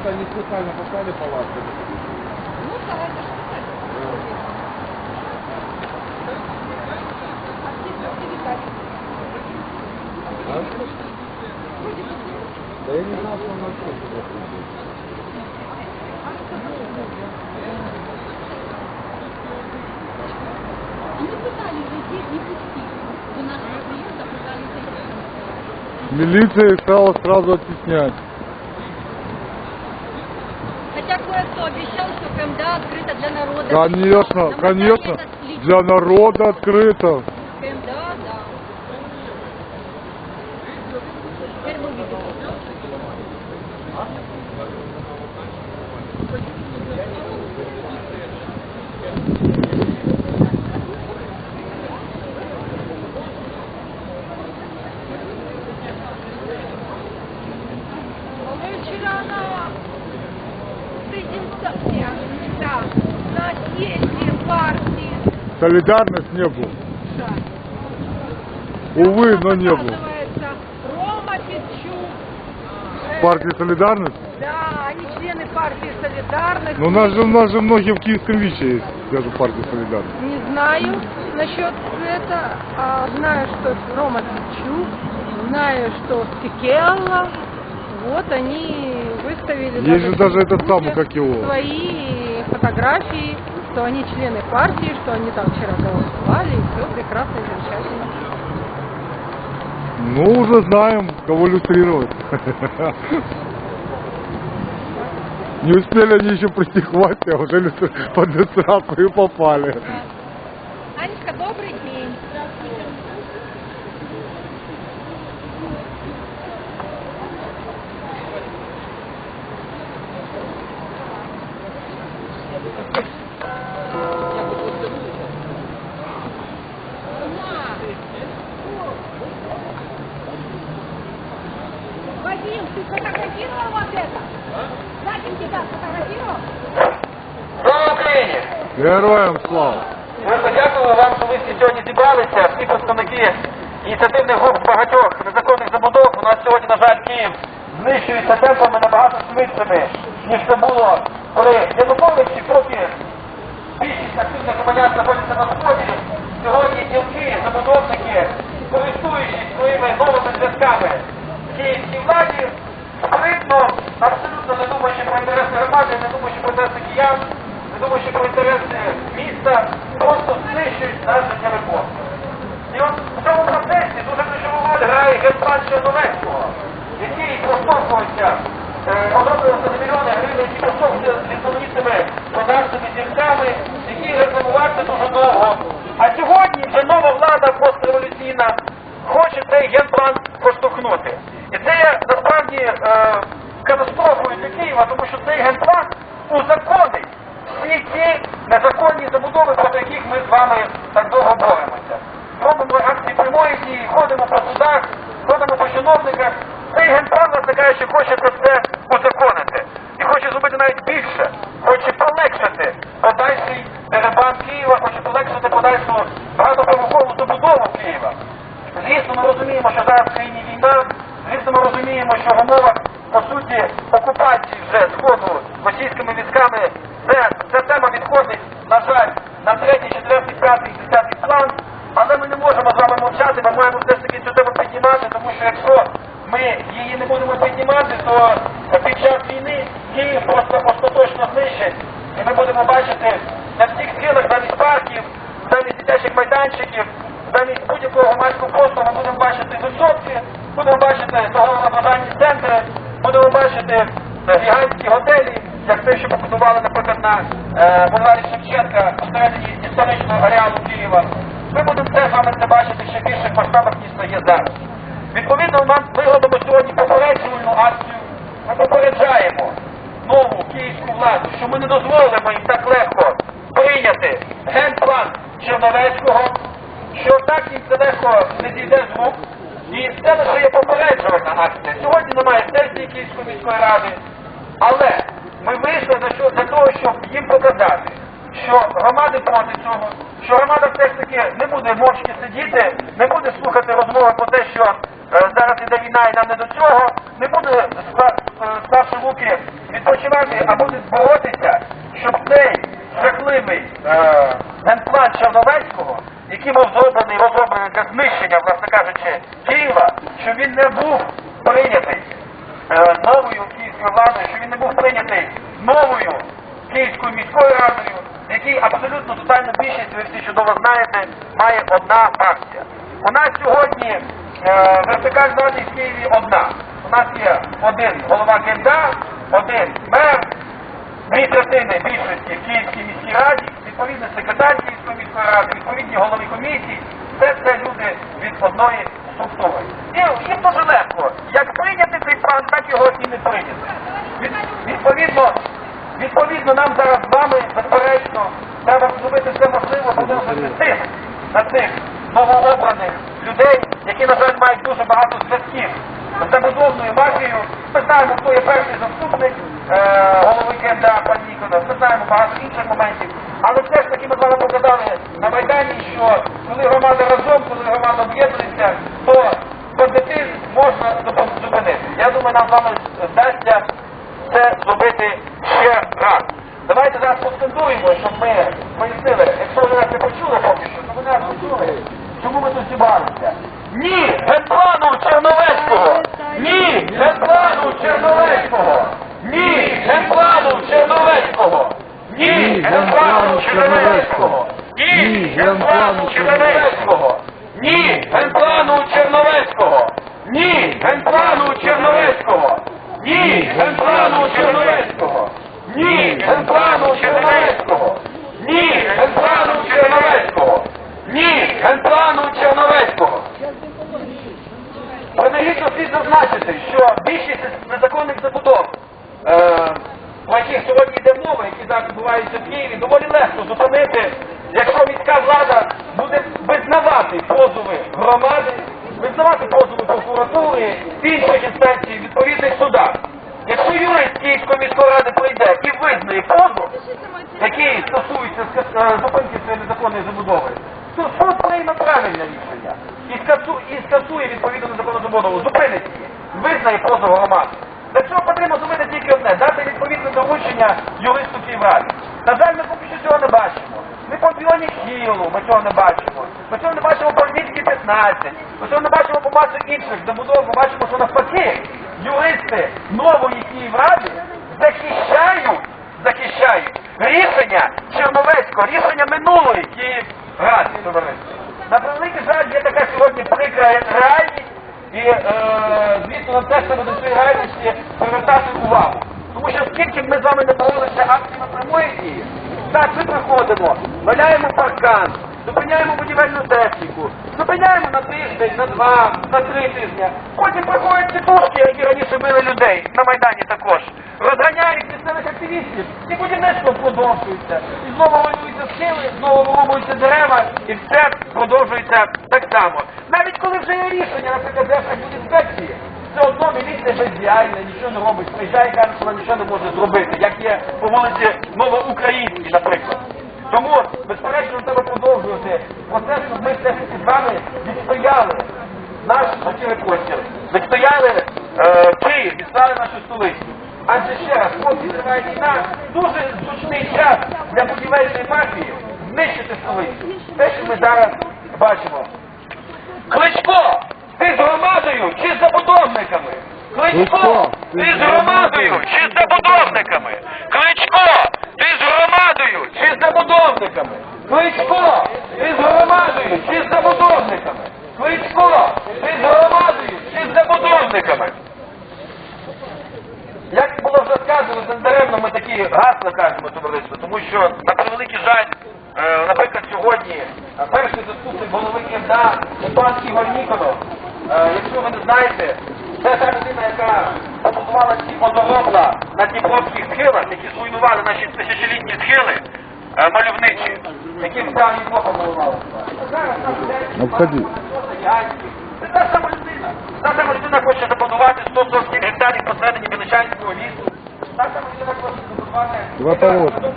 Тут они специально поставили палатку. Ну, давайте шукати. Да я не знал, что он вообще сюда Милиция их стала сразу оттеснять. Хотя кое-кто обещал, что КМДА открыта для народа. Конечно, На Майдане конечно. это слишком. Для народа открыто. Солидарность не был. Увы, но не был. Рома Петчук, э, Партия Солидарность? да, они члены партии Солидарность. Ну, у нас же, у нас же многие в Киевском ВИЧе есть, даже партия Солидарность. Не знаю насчет этого, а знаю, что Рома Петчук, знаю, что Стекелла, вот они выставили Есть же даже этот самый, как его. свои фотографии, что они члены партии, что они там вчера голосовали, и все прекрасно и замечательно. Ну, уже знаем, кого люстрировать. Не успели они еще пристихвать, а уже под люстрацию попали. Анечка, ініціативних груп багатьох незаконних забудов. У нас сьогодні, на жаль, Київ знищується темпами набагато швидшими, ніж це було, коли Янукович і поки більшість активних громадян знаходяться на сході. Сьогодні ділки, забудовники, користуючись своїми новими зв'язками київській владі, спритно, абсолютно не думаючи про інтереси громади, не думаючи про інтереси киян, не думаючи про інтереси міста, просто знищують наш життєвий простір. І от в цьому процесі дуже ключову роль грає генплан Черновецького, який проштовхувався, е, оновлювався на мільйони гривень, який проштовхувався з різноманітними продажними зірками, який рекламувався дуже довго. А сьогодні вже нова влада постреволюційна хоче цей генплан проштовхнути. І це є насправді е, катастрофою для Києва, тому що цей генплан узаконить всі ті незаконні забудови, проти яких ми з вами так довго боремося. Прямої ходимо по судах, ходимо по чиновниках. Цей генплан, власне кажучи, хоче це все узаконити. І хоче зробити навіть більше, хоче полегшити подальший дерибан Києва, хоче полегшити подальшу багатоповерхову забудову Києва. Звісно, ми розуміємо, що зараз в країні війна. Звісно, ми розуміємо, що в умовах, по суті, окупації вже сходу російськими військами, це, ця тема відходить, на жаль, на третій, четвертий, п'ятий, десятий план. Але ми не можемо з вами мовчати, ми маємо все ж таки цю тему піднімати, тому що якщо ми її не будемо піднімати, то під час Київ просто остаточно знищить. І ми будемо бачити на всіх схилах замість парків, замість дитячих майданчиків, замість будь-якого громадського простору ми будемо бачити висотки, будемо бачити торгово-розважальні центри, будемо бачити е, гігантські готелі, як те, що побудували, наприклад, на е, бульварі Шевченка посередині історичного ареалу Києва. Ми будемо це з вами це бачити ще в більших масштабах, ніж це є зараз. Відповідно, ми робимо сьогодні попереджувальну акцію. Ми попереджаємо нову київську владу, що ми не дозволимо їм так легко прийняти генплан Черновецького, що так їм це легко не зійде звук. І це лише є попереджувальна акція. Сьогодні немає сесії Київської міської ради, але ми вийшли для, того, щоб їм показати, що громади проти цього, що громада все ж таки не буде мовчки сидіти, не буде слухати розмови про те, що е, зараз іде війна і нам не до цього, не буде скла- е, руки відпочивати, а буде боротися, щоб цей жахливий е, генплан Черновецького, який був зроблений, розроблений для знищення, власне кажучи, Києва, щоб він не був прийнятий новою київською владою, що він не був прийнятий новою Київською міською радою, в якій абсолютно тотальну більшість, ви всі чудово знаєте, має одна фракція. У нас сьогодні е, вертикаль влади в Києві одна. У нас є один голова КМДА, один мер, дві третини більшості в Київській міській раді, відповідно секретар Київської міської ради, відповідні голови комісії, все це люди від одної структури. І їм дуже легко, як прийняти цей план, так його і не прийняти. Від, відповідно, відповідно, нам зараз з вами, безперечно, треба зробити все можливе, продовжити тиск на цих новообраних людей, які, на жаль, мають дуже багато зв'язків з забудовною мафією. Ми знаємо, хто є перший заступник е, голови КМДА пан Ніконов, ми знаємо багато інших моментів. Але все ж таки ми з вами показали на Майдані, що коли громада разом, коли громада об'єднується, то бандитизм можна зупин- зупинити. Я думаю, нам з вами вдасться це зробити зараз поскандуємо, щоб ми пояснили, якщо ви нас не почули поки що, то ви нас почули, чому ми тут зібралися. Ні, генплану Черновецького! Ні, генплану Черновецького! Ні, генплану Черновецького! Ні, генплану Черновецького! Ні, генплану Черновецького! Ні, генплану Черновецького! Ні, генплану Черновецького! Ні, генплану Черновецького! Ні, генплану Черновецького! Ні, генплану Черновецького! Ні, генплану Черновецького! Принагідно слід зазначити, що більшість незаконних забудов, е, про яких сьогодні йде мова, які зараз відбуваються в Києві, доволі легко зупинити, якщо міська влада буде визнавати позови громади, визнавати позови прокуратури, інших інстанцій, відповідних судах. Якщо юрист Київської міської ради прийде і визнає позов, який стосується е, зупинки цієї незаконної забудови, то суд прийме правильне рішення і, скасує відповідно незаконну забудову, зупинить її, визнає позов громади. Для цього потрібно зробити тільки одне, дати відповідне доручення юристу Київраді. На жаль, ми поки що цього не бачимо. Ми по Біоні Хілу ми цього не бачимо. Ми цього не бачимо по Львівській 15. Ми цього не бачимо по масі інших забудов. Ми бачимо, що навпаки, юристи нової Київради захищають, захищають рішення Черновецького, рішення минулої Київради. На превеликий жаль, є така сьогодні прикра реальність, і, е, звісно, на це треба до цієї реальності привертати увагу. Тому що скільки б ми з вами не боролися акціями прямої дії, так, ми приходимо, валяємо паркан, зупиняємо будівельну техніку, зупиняємо на тиждень, на два, на три тижні. Потім приходять тітушки, які раніше били людей, на Майдані також, розганяють місцевих активістів, і будівництво продовжується. І знову руйнуються схили, знову вирубуються дерева, і все продовжується так само. Навіть коли вже є рішення, наприклад, Держбудінспекції, все одно міліція бездіяльна, нічого не робить, приїжджає каже, що вона нічого не може зробити, як є по вулиці Новоукраїнській, наприклад. Тому, безперечно, треба продовжувати процес, щоб ми все з вами відстояли наш життєвий простір, відстояли е, Київ, відстояли нашу столицю. Адже ще раз, поки триває війна, дуже зручний час для будівельної мафії знищити столицю. Те, що ми зараз бачимо. Кличко, ти з громадою чи з забудовниками? Кличко, ти з громадою чи з забудовниками? Кличко, ти з громадою чи з забудовниками? Кличко, ти з громадою чи з забудовниками? Кличко, ти з громадою чи з забудовниками? Як було вже сказано, це даремно ми такі гасла кажемо товариство, тому що на превеликий жаль, е, наприклад, сьогодні е, перший заступник голови КМДА пан Ігор Ніконов, е, якщо ви не знаєте, це та людина, яка побудувала ці водоробла на Дніпровських схилах, які зруйнували наші тисячолітні схили мальовничі, які в давні Бога малювали. Там людей це та сама людина. Та сама людина хоче забудувати 147 гектарів посередині Біличанського лісу. Та людина хоче забудувати Два повода.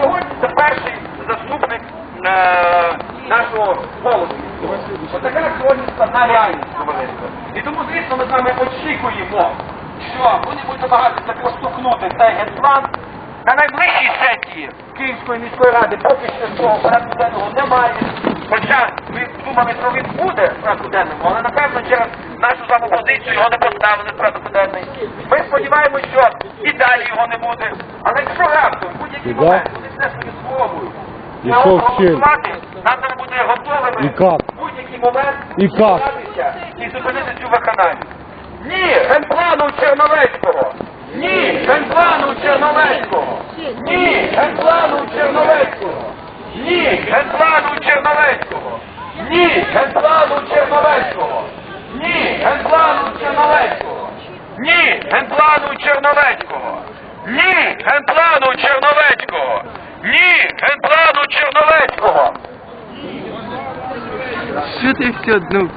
Сьогодні це перший заступник нашого голови. Отака сьогодні складна реальність товариство. І тому, звісно, ми з вами очікуємо, що вони будуть намагатися проштовхнути цей генплан. На найближчій сесії Київської міської ради поки що цього порядку денного немає. Хоча ми думали, що він буде в порядку денному, але напевно через нашу саму позицію його не поставили в порядку денний. Ми сподіваємося, що і далі його не буде. Але якщо раптом в будь-який момент вони все собі спробують І що в нам треба бути готовими в будь-який момент І как? Зібратися і зупинити цю вакханалію. Ні, генплану Черновецького! Ні, генплану Черновецького! Ні, генплану Черновецького! Ні, генплану Черновецького! Ні, генплану Черновецького! Ні, генплану Черновецького! Ні, генплану Черновецького! Ні, генплану Черновецького! Ні, генплану Черновецького! Що ти все, ну,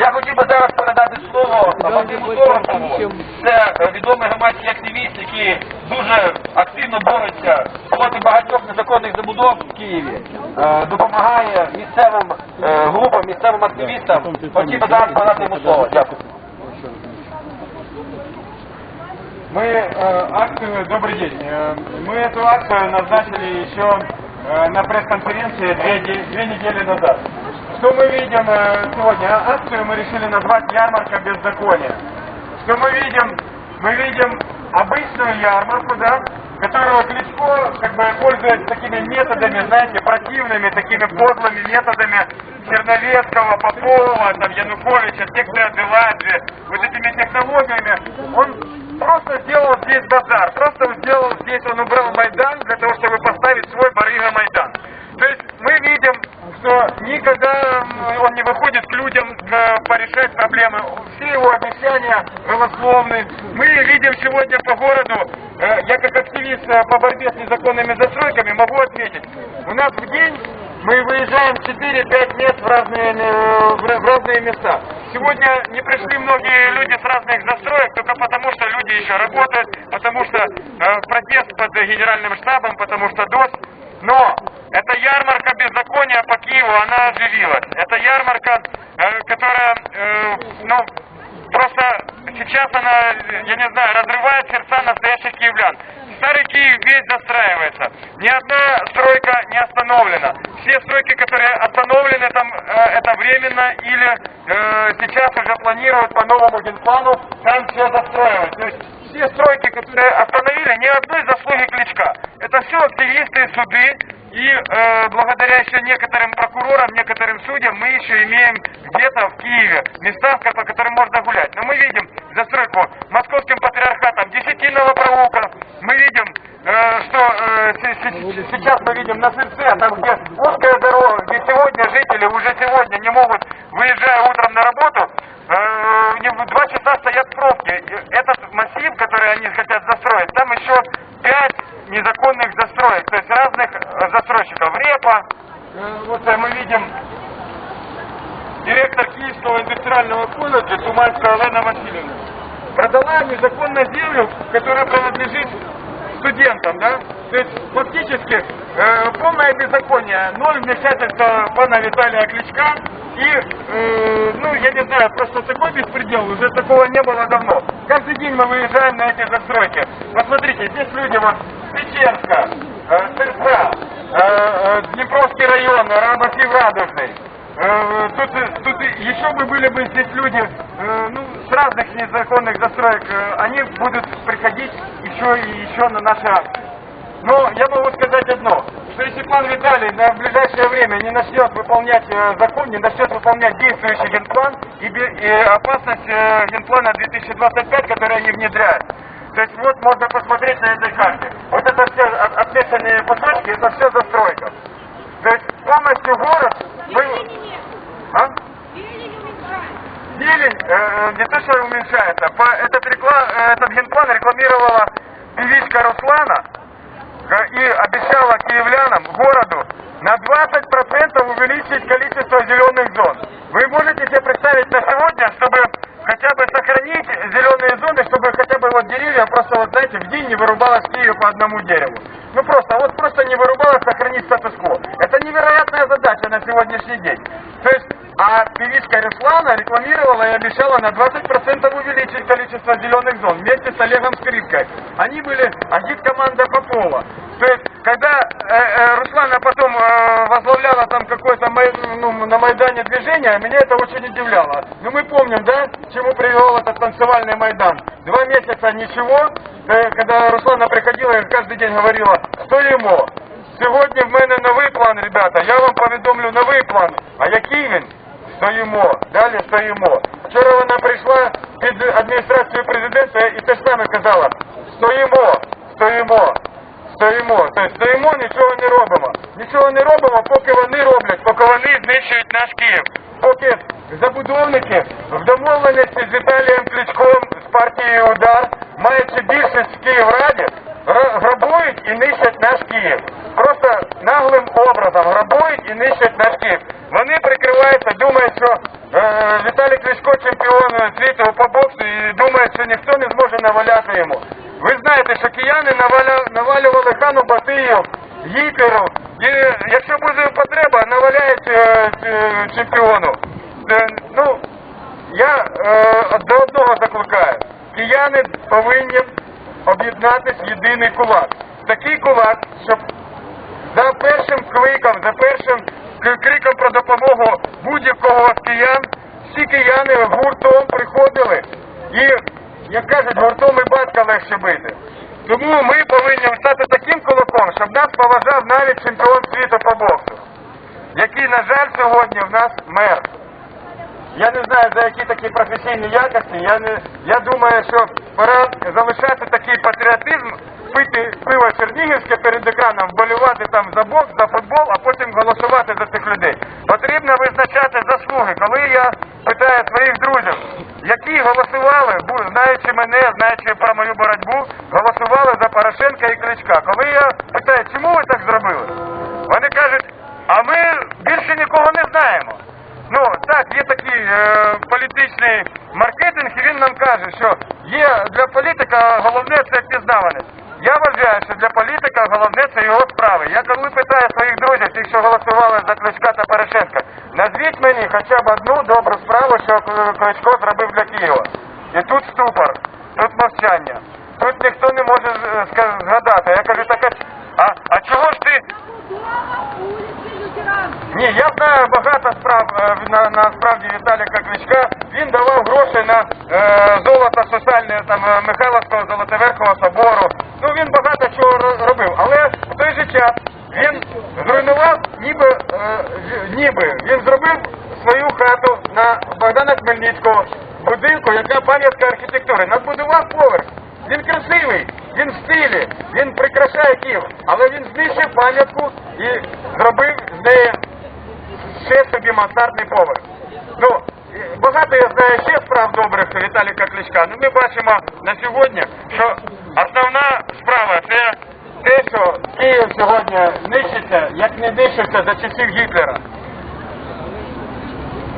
Я хотів би зараз передати слово Вадиму Торопову. Це е, відомий громадський активіст, який дуже активно бореться проти багатьох незаконних забудов в Києві. Е, Допомагає місцевим е, групам, місцевим активістам. Хотів би зараз передати йому слово. Дякую. Мы э, акцию, добрый день, Э, мы эту акцию назначили еще э, на пресс-конференции две, де- две недели назад. Что мы видим э, сегодня? А- Акцию мы решили назвать «Ярмарка беззакония». Что мы видим? Мы видим обычную ярмарку, да, которую Кличко как бы пользуясь такими методами, знаете, противными, такими подлыми методами Черновецкого, Попова, там, Януковича, Текста Деладжи, вот этими технологиями, он просто сделал здесь базар, просто сделал здесь, он убрал Майдан для того, чтобы поставить свой барыга Майдан. То есть мы видим, что никогда он не выходит к людям к- порешать проблемы. Все его обещания голословны. Мы видим сегодня по городу, э, я как активист э, по борьбе с незаконными застройками могу отметить, у нас в день мы выезжаем 4-5 мест в разные, э, в разные места. Сегодня не пришли многие люди с разных застроек только потому, что люди еще работают, потому что э, протест под генеральным штабом, потому что ДОС. Но эта ярмарка беззакония по Киеву, она оживилась. Это ярмарка, э, которая, э, ну, просто сейчас она, я не знаю, разрывает сердца настоящих киевлян. Старый Киев весь застраивается. Ни одна стройка не остановлена. Все стройки, которые остановлены, там э, это временно или э, сейчас уже планируют по новому генплану там все застроивать. То есть все стройки, которые остановили, ни одной заслуги Кличка. Это все активисты, суды, и э, благодаря еще некоторым прокурорам, некоторым судьям мы еще имеем где-то в Киеве места, по которым можно гулять. Но мы видим застройку московским патриархатом Десятинного проулка. Мы видим, э, что э, се- се- сейчас мы видим на Сырце, там где узкая дорога, где сегодня жители уже сегодня не могут, выезжая утром на работу, э, не- в два часа стоят пробки. И Этот массив, который они хотят застроить, там еще пять незаконных застроек, то есть разных э, Репа, э, вот э, мы видим директор Киевского индустриального колледжа Туманская Олена Васильевна. Продала незаконно землю, которая принадлежит студентам, да? То есть фактически э, полное беззаконие, ноль вмешательства пана Виталия Кличка и, э, ну, я не знаю, просто такой беспредел, уже такого не было давно. Каждый день мы выезжаем на эти застройки. Посмотрите, здесь люди вот Печенска, э, Сырца, Днепровский район, Рамосив Радужный. Э, Тут, э, тут еще бы были бы здесь люди э, ну, с разных незаконных застроек, э, они будут приходить еще и еще на наши акции. Но я могу сказать одно, что если пан Виталий на ближайшее время не начнет выполнять э, закон, не начнет выполнять действующий генплан и, опасность э, генплана 2025, который они внедряют. То есть вот можно посмотреть на этой карте. Вот это все от- ответственные посадки, это все застройка. То есть полностью город мы... А? Зелень э, не то что уменьшается, по, этот, рекла- э, этот генплан рекламировала певичка Руслана э, и обещала киевлянам, городу, на 20% увеличить количество зеленых зон. Вы можете себе представить на сегодня, чтобы хотя бы сохранить зеленые зоны, чтобы хотя бы вот вот деревья просто, вот знаете, в день не вырубалось в Киеве по одному дереву. Ну просто, вот просто не вырубалось, сохранить статус-кво. Это невероятная задача на сегодняшний день. То есть, а певичка Руслана рекламировала и обещала на 20% увеличить количество зеленых зон вместе с Олегом Скрипкой. Они были агит-команда Попова. То есть, когда э, э, Руслана потом э, возглавляла там какое-то май- ну, на Майдане движение, меня это очень удивляло. Ну мы помним, да, к чему привел этот танцевальный Майдан. Два месяца ничего, Е, когда Руслана приходила и каждый день говорила, стоїмо. Сьогодні в мене новий план, ребята, я вам повідомлю новий план. А який він? Стоїмо, далі стоїмо. Вчора вона прийшла під адміністрацію президента і те ж саме казала, стоїмо, стоїмо, стоїмо. Тобто стоїмо, нічого не робимо. Нічого не робимо, поки вони роблять, поки вони знищують наш Київ. Поки забудовники в домовленості з Віталієм Кличком з партією Удар, маючи більшість в Київраді, гра- грабують і нищать наш Київ. Просто наглим образом грабують і нищать наш Київ. Вони прикриваються, думають, що е, Віталій Кличко чемпіон світу по боксу і думають, що ніхто не зможе наваляти йому. Ви знаєте, що кияни наваля, навалювали хану Батию, Гітлеру, і якщо буде потреба, наваляють е, е, чемпіону. Ну, я е, до одного закликаю. Кияни повинні об'єднатися в єдиний кулак. Такий кулак, щоб за першим кликом, за першим криком про допомогу будь-якого з киян, всі кияни гуртом приходили і, як кажуть, гуртом і батька легше бити. Тому ми повинні стати таким кулаком, щоб нас поважав навіть чемпіон світу по боксу, який, на жаль, сьогодні в нас мер. Я не знаю, за які такі професійні якості. Я не я думаю, що пора залишати такий патріотизм, пити пиво чернігівське перед екраном, вболівати там за бокс, за футбол, а потім голосувати за цих людей. Потрібно визначати заслуги. Коли я питаю своїх друзів, які голосували, знаючи мене, знаючи про мою боротьбу, голосували за Порошенка і Кличка. Коли я питаю, чому ви так зробили? Вони кажуть, а ми більше нікого не знаємо. Ну так, є такий е, політичний маркетинг, і він нам каже, що є для політика головне це впізнаваність. Я вважаю, що для політика головне це його справи. Я коли питаю своїх друзів, тих, що голосували за Кличка та Порошенка, назвіть мені хоча б одну добру справу, що Кличко зробив для Києва. І тут ступор, тут мовчання. Тут ніхто не може згадати. Я кажу, так, а, а чого ж ти. Ні, я знаю багато справ е, на, насправді Віталія Кличка. Він давав гроші на е, золото соціальне там е, Михайловського Золотоверхового собору. Ну він багато чого робив. Але в той же час він зруйнував, ніби е, ніби він зробив свою хату на Богдана Хмельницького будинку, яка пам'ятка архітектури. Надбудував поверх. Він красивий, він в стилі, він прикрашає Київ, але він знищив пам'ятку і зробив з неї ще собі мансардний поверх. Ну, багато я знаю ще справ добрих Віталіка Кличка. Ну ми бачимо на сьогодні, що основна справа це те, що Київ сьогодні нищиться, як не нищився за часів Гітлера.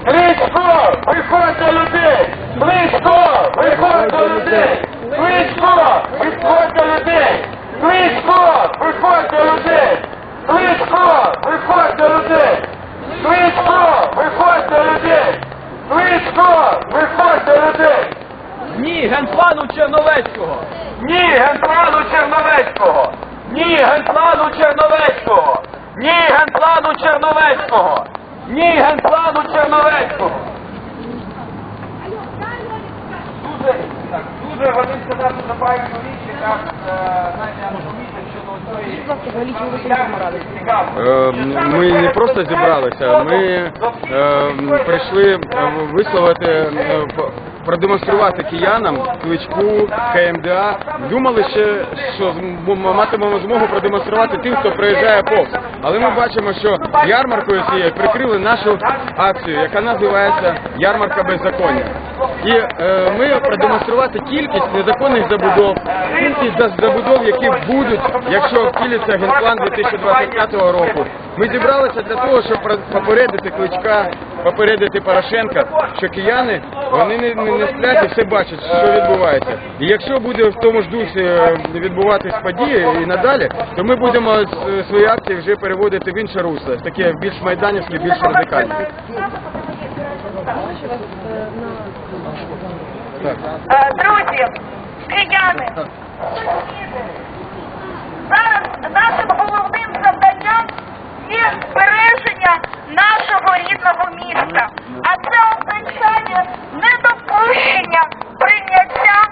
Кличко, виходь до людей! Кличко, виходь до людей! Кличко, виходь до людей! Кличко, виходь до людей! Кличко, виходь до людей! Кличко, виходь до людей! Кличко, виходь до людей! Ні, генплану Черновецького! Ні, генплану Черновецького! Ні, генплану Черновецького! Ні, генплану Черновецького! Ні, генплану Черновецького! Дуже, так, дуже вони сказати за правильну річ, яка, е, знаєте, помітить щодо цієї Е, Ми не просто зібралися, ми е, прийшли е, висловити, е, продемонструвати киянам, кличку, КМДА. Думали ще, що матимемо змогу продемонструвати тим, хто приїжджає повз. Але ми бачимо, що ярмаркою цією прикрили нашу акцію, яка називається Ярмарка беззаконня. І е, ми продемонструвати кількість незаконних забудов, кількість забудов, які будуть, якщо втілиться генплан 2025 року, ми зібралися для того, щоб попередити кличка, попередити Порошенка, що кияни вони не, не, не сплять і все бачать, що відбувається. І якщо буде в тому ж дусі е, відбуватись події і надалі, то ми будемо свої акції вже переводити в інше русло, таке більш майданівське, більш радикальне. Друзі, кияни, зараз нашим і збереження нашого рідного міста. А це означає недопущення прийняття